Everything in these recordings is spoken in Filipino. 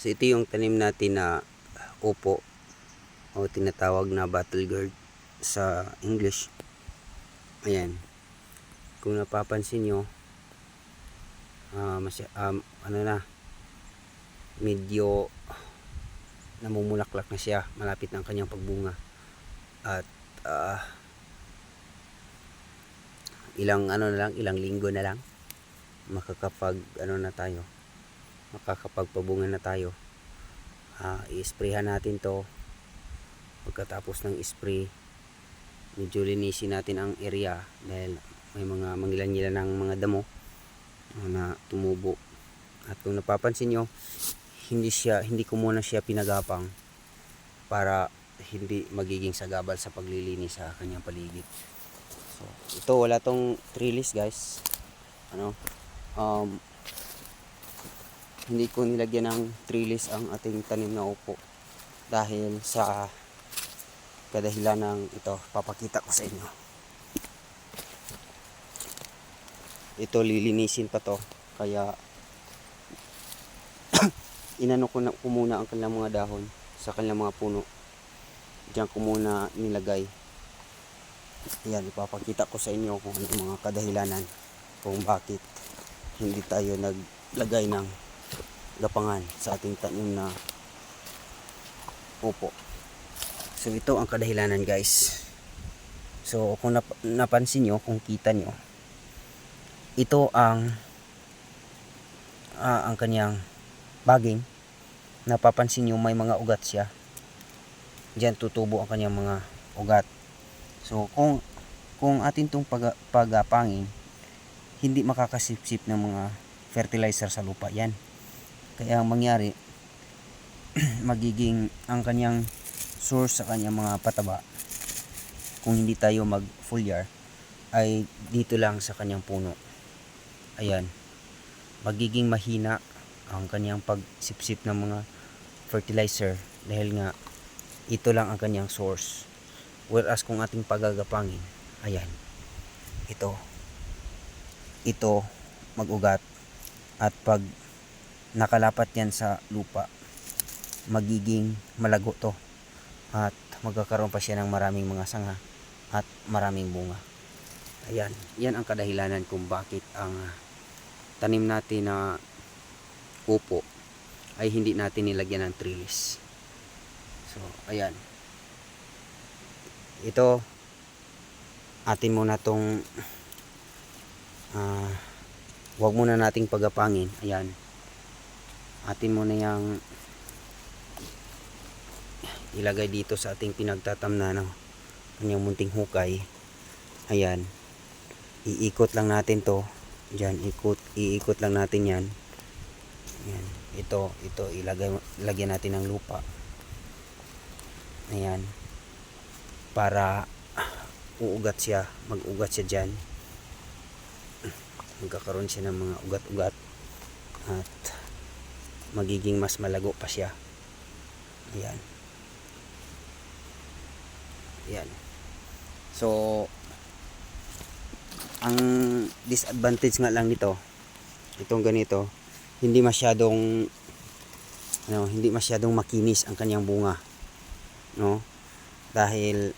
So ito yung tanim natin na upo o tinatawag na battle gourd sa English. Ayan. Kung napapansin nyo, ah, masya- um, ano na, medyo namumulaklak na siya. Malapit ang kanyang pagbunga. At ah, ilang ano na lang, ilang linggo na lang makakapag ano na tayo makakapagpabunga na tayo. Ah, i-sprayhan natin to. Pagkatapos ng spray medyo linisin natin ang area dahil may mga mangilan-ngilan ng mga damo ah, na tumubo. At kung napapansin nyo hindi siya hindi ko muna siya pinagapang para hindi magiging sagabal sa paglilinis sa kanyang paligid. So ito wala tong trellis guys. Ano? Um, hindi ko nilagyan ng trellis ang ating tanim na upo dahil sa kadahilan ng ito. Papakita ko sa inyo. Ito lilinisin pa to. Kaya inano ko na ko muna ang kanilang mga dahon sa kanilang mga puno. Diyan ko muna nilagay. Ayan, ipapakita ko sa inyo kung ano mga kadahilanan kung bakit hindi tayo naglagay ng gapangan sa ating tanim na upo. So ito ang kadahilanan guys. So kung nap- napansin nyo, kung kita nyo, ito ang ah, ang kanyang baging. Napapansin nyo may mga ugat siya. Diyan tutubo ang kanyang mga ugat. So kung kung atin tong pag, pagapangin, hindi makakasipsip ng mga fertilizer sa lupa yan. Kaya ang mangyari, magiging ang kanyang source sa kanyang mga pataba kung hindi tayo mag foliar ay dito lang sa kanyang puno. Ayan. Magiging mahina ang kanyang pagsipsip ng mga fertilizer dahil nga ito lang ang kanyang source. Whereas kung ating pagagapangin, ayan, ito, ito magugat at pag nakalapat yan sa lupa. Magiging malago to. At magkakaroon pa siya ng maraming mga sanga at maraming bunga. Ayan yan ang kadahilanan kung bakit ang tanim natin na upo ay hindi natin nilagyan ng trellis so ayan. Ito atin muna tong ah wag muna nating pagapangin. Ayan atin muna yung ilagay dito sa ating pinagtatamnan ng kanyang munting hukay. Ayan. Iikot lang natin to. Dyan ikot iikot lang natin yan. Ayan. Ito ito ilagay lagyan natin ng lupa. Ayan. Para uugat siya. Mag-ugat siya dyan magkakaroon siya ng mga ugat-ugat. At magiging mas malago pa siya. Ayan. Ayan. So ang disadvantage nga lang nito itong ganito hindi masyadong ano, hindi masyadong makinis ang kanyang bunga no? Dahil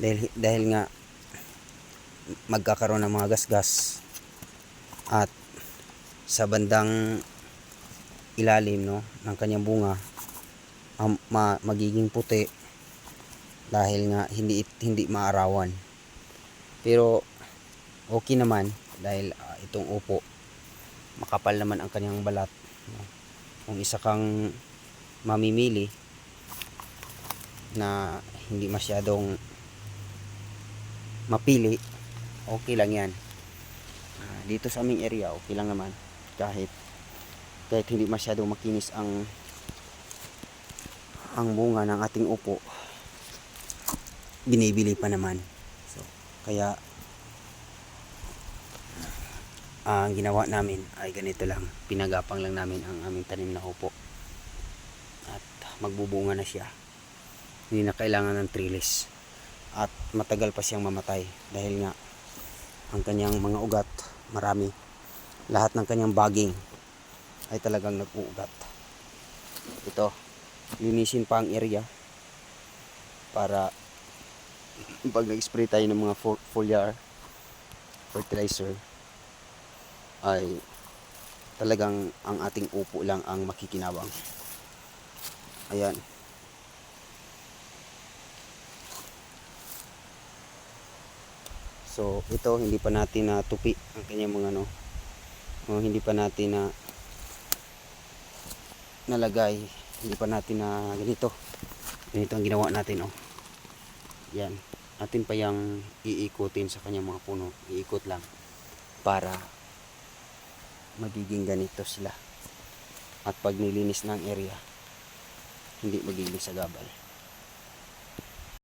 dahil dahil nga magkakaroon ng mga gasgas at sa bandang ilalim no ng kanyang bunga am- ma- magiging puti dahil nga hindi hindi maarawan pero okay naman dahil ah, itong upo makapal naman ang kanyang balat no? kung isa kang mamimili na hindi masyadong mapili okay lang yan. Ah, dito sa aming area okay lang naman. Kahit kahit hindi masyadong makinis ang ang bunga ng ating upo binibili pa naman. So kaya ah, ang ginawa namin ay ganito lang. Pinagapang lang namin ang aming tanim na upo. At magbubunga na siya. Hindi na kailangan ng trellis at matagal pa siyang mamatay. Dahil nga ang kanyang mga ugat marami. Lahat ng kanyang baging ay talagang nag-uugat. Ito, linisin pa ang area para pag nag-spray tayo ng mga fo- foliar fertilizer ay talagang ang ating upo lang ang makikinabang. Ayan. So, ito hindi pa natin na tupi ang kanyang mga ano. O, hindi pa natin na nalagay. Hindi pa natin na ganito. Ganito ang ginawa natin, oh. Yan. Atin pa yung iikutin sa kanyang mga puno. Iikot lang para magiging ganito sila. At pag nilinis ng area, hindi magiging sagabal.